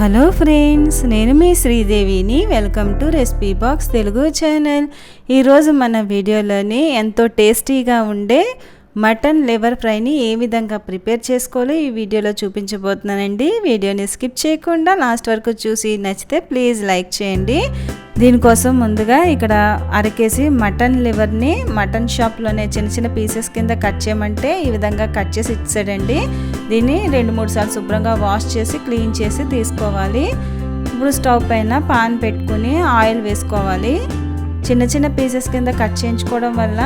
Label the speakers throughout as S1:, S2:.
S1: Hello friends నేను మీ శ్రీదేవిని. Welcome to recipe box Telugu channel. ఈరోజు మన వీడియోలోని ఎంతో టేస్టీగా ఉండే మటన్ లివర్ ఫ్రైని ఏ విధంగా ప్రిపేర్ చేసుకోవాలో ఈ వీడియోలో చూపించబోతున్నానండి. వీడియోని స్కిప్ చేయకుండా లాస్ట్ వరకు చూసి నచ్చితే ప్లీజ్ లైక్ చేయండి. దీనికోసం ముందుగా ఇక్కడ అరకేసి మటన్ లివర్ని మటన్ షాప్లోనే చిన్న చిన్న పీసెస్ కింద కట్ చేయమంటే ఈ విధంగా కట్ చేసి ఇచ్చాడండి. దీన్ని రెండు మూడు సార్లు శుభ్రంగా వాష్ చేసి క్లీన్ చేసి తీసుకోవాలి. ఇప్పుడు స్టవ్ పైన పాన్ పెట్టుకుని ఆయిల్ వేసుకోవాలి. చిన్న చిన్న పీసెస్ కింద కట్ చేయించుకోవడం వల్ల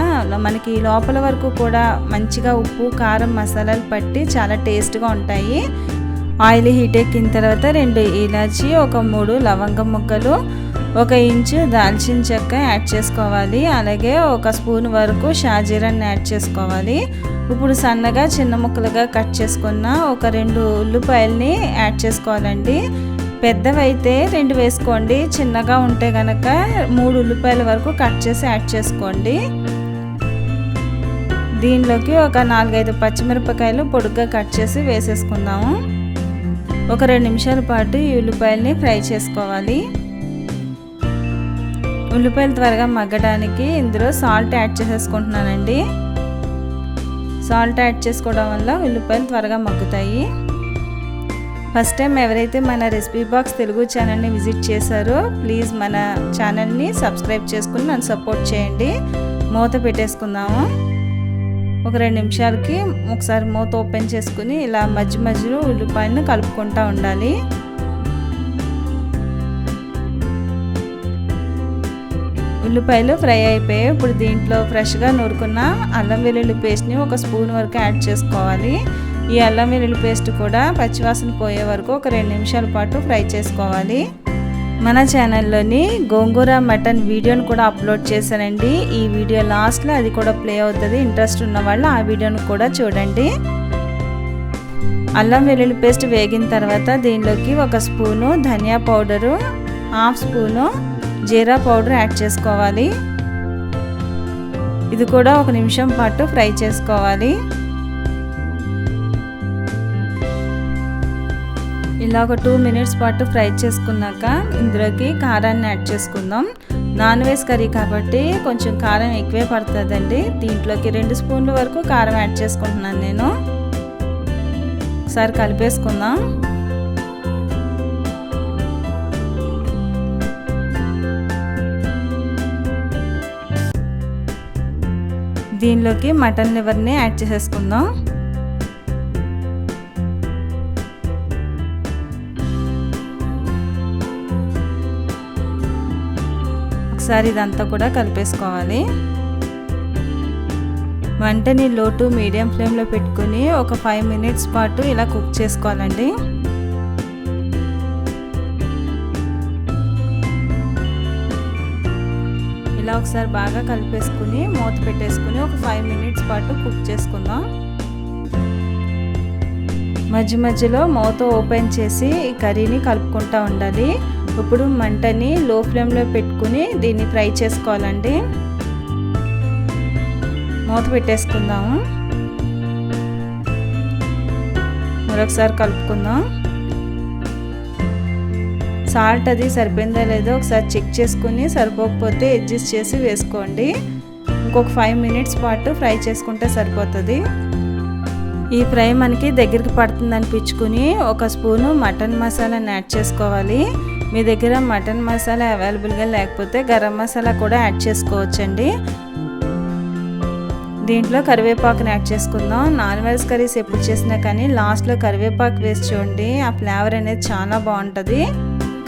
S1: మనకి లోపల వరకు కూడా మంచిగా ఉప్పు కారం మసాలాలు పట్టి చాలా టేస్ట్గా ఉంటాయి. ఆయిల్ హీట్ ఎక్కిన తర్వాత రెండు ఇలాచి ఒక మూడు లవంగం ముక్కలు ఒక ఇంచు దాల్చిన చెక్క యాడ్ చేసుకోవాలి. అలాగే ఒక స్పూన్ వరకు షాజీరాన్ని యాడ్ చేసుకోవాలి. ఇప్పుడు సన్నగా చిన్న ముక్కలుగా కట్ చేసుకున్న ఒక రెండు ఉల్లిపాయల్ని యాడ్ చేసుకోవాలండి. పెద్దవైతే రెండు వేసుకోండి. చిన్నగా ఉంటే కనుక మూడు ఉల్లిపాయల వరకు కట్ చేసి యాడ్ చేసుకోండి. దీనిలోకి ఒక నాలుగైదు పచ్చిమిరపకాయలు పొడుగ్గా కట్ చేసి వేసేసుకుందాము. ఒక రెండు నిమిషాల పాటు ఈ ఉల్లిపాయల్ని ఫ్రై చేసుకోవాలి. ఉల్లిపాయలు త్వరగా మగ్గడానికి ఇందులో సాల్ట్ యాడ్ చేసేసుకుంటున్నానండి. సాల్ట్ యాడ్ చేసుకోవడం వల్ల ఉల్లిపాయలు త్వరగా మగ్గుతాయి. ఫస్ట్ టైం ఎవరైతే మన రెసిపీ బాక్స్ తెలుగు ఛానల్ని విజిట్ చేశారో ప్లీజ్ మన ఛానల్ని సబ్స్క్రైబ్ చేసుకుని నన్ను సపోర్ట్ చేయండి. మూత పెట్టేసుకుందాము. ఒక రెండు నిమిషాలకి ఒకసారి మూత ఓపెన్ చేసుకుని ఇలా మధ్య మధ్యలో ఉల్లిపాయలను కలుపుకుంటూ ఉండాలి. ఉల్లిపాయలు ఫ్రై అయిపోయాయి. ఇప్పుడు దీంట్లో ఫ్రెష్గా నూరుకున్న అల్లం వెల్లుల్లి పేస్ట్ని ఒక స్పూన్ వరకు యాడ్ చేసుకోవాలి. ఈ అల్లం వెల్లుల్లి పేస్ట్ కూడా పచ్చివాసన పోయే వరకు ఒక రెండు నిమిషాల పాటు ఫ్రై చేసుకోవాలి. మన ఛానల్లోని గోంగూర మటన్ వీడియోని కూడా అప్లోడ్ చేశానండి. ఈ వీడియో లాస్ట్లో అది కూడా ప్లే అవుతుంది. ఇంట్రెస్ట్ ఉన్న వాళ్ళు ఆ వీడియోని కూడా చూడండి. అల్లం వెల్లుల్లి పేస్ట్ వేగిన తర్వాత దీనిలోకి ఒక స్పూను ధనియా పౌడరు హాఫ్ స్పూను జీరా పౌడర్ యాడ్ చేసుకోవాలి. ఇది కూడా ఒక నిమిషం పాటు ఫ్రై చేసుకోవాలి. ఇలా ఒక టూ మినిట్స్ పాటు ఫ్రై చేసుకున్నాక ఇందులోకి కారాన్ని యాడ్ చేసుకుందాం. నాన్ వెజ్ కర్రీ కాబట్టి కొంచెం కారం ఎక్కువే పడుతుందండి. దీంట్లోకి రెండు స్పూన్ల వరకు కారం యాడ్ చేసుకుంటున్నాను నేను. ఒకసారి కలిపేసుకుందాం. దీనిలోకి మటన్ లివర్ని యాడ్ చేసేసుకుందాం. ఒకసారి ఇదంతా కూడా కలిపేసుకోవాలి. వంటని లో టు మీడియం ఫ్లేమ్లో పెట్టుకుని ఒక ఫైవ్ మినిట్స్ పాటు ఇలా కుక్ చేసుకోవాలండి. ఇలా ఒకసారి బాగా కలిపేసుకుని మూత పెట్టేసుకుని ఒక ఫైవ్ మినిట్స్ పాటు కుక్ చేసుకుందాం. మధ్య మధ్యలో మూత ఓపెన్ చేసి ఈ కర్రీని కలుపుకుంటూ ఉండాలి. ఇప్పుడు మంటని లో ఫ్లేమ్లో పెట్టుకుని దీన్ని ఫ్రై చేసుకోవాలండి. మూత పెట్టేసుకుందాము మరొకసారి కలుపుకుందాం. సాల్ట్ అది సరిపోయిందా లేదో ఒకసారి చెక్ చేసుకుని సరిపోకపోతే అడ్జస్ట్ చేసి వేసుకోండి. ఇంకొక ఫైవ్ మినిట్స్ పాటు ఫ్రై చేసుకుంటే సరిపోతుంది. ఈ ఫ్రై మనకి దగ్గరికి పడుతుంది అనిపించుకుని ఒక స్పూను మటన్ మసాలాని యాడ్ చేసుకోవాలి. మీ దగ్గర మటన్ మసాలా అవైలబుల్గా లేకపోతే గరం మసాలా కూడా యాడ్ చేసుకోవచ్చండి. దీంట్లో కరివేపాకుని యాడ్ చేసుకుందాం. నాన్ వెజ్ కర్రీస్ ఎప్పుడు చేసినా కానీ లాస్ట్లో కరివేపాకు వేసి చూడండి ఆ ఫ్లేవర్ అనేది చాలా బాగుంటుంది.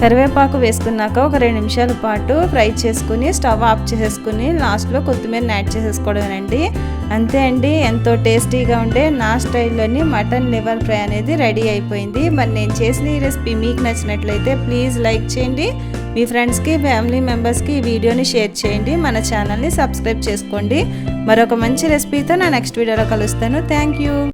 S1: కరివేపాకు వేసుకున్నాక ఒక రెండు నిమిషాల పాటు ఫ్రై చేసుకుని స్టవ్ ఆఫ్ చేసేసుకుని లాస్ట్లో కొత్తిమీరని యాడ్ చేసేసుకోవడమేనండి. అంతే అండి ఎంతో టేస్టీగా ఉండే నా స్టైల్లోని మటన్ లివర్ ఫ్రై అనేది రెడీ అయిపోయింది. మరి నేను చేసిన ఈ రెసిపీ మీకు నచ్చినట్లయితే ప్లీజ్ లైక్ చేయండి. మీ ఫ్రెండ్స్కి ఫ్యామిలీ మెంబర్స్కి ఈ వీడియోని షేర్ చేయండి. మన ఛానల్ని సబ్స్క్రైబ్ చేసుకోండి. మరొక మంచి రెసిపీతో నా నెక్స్ట్ వీడియోలో కలుస్తాను. Thank you.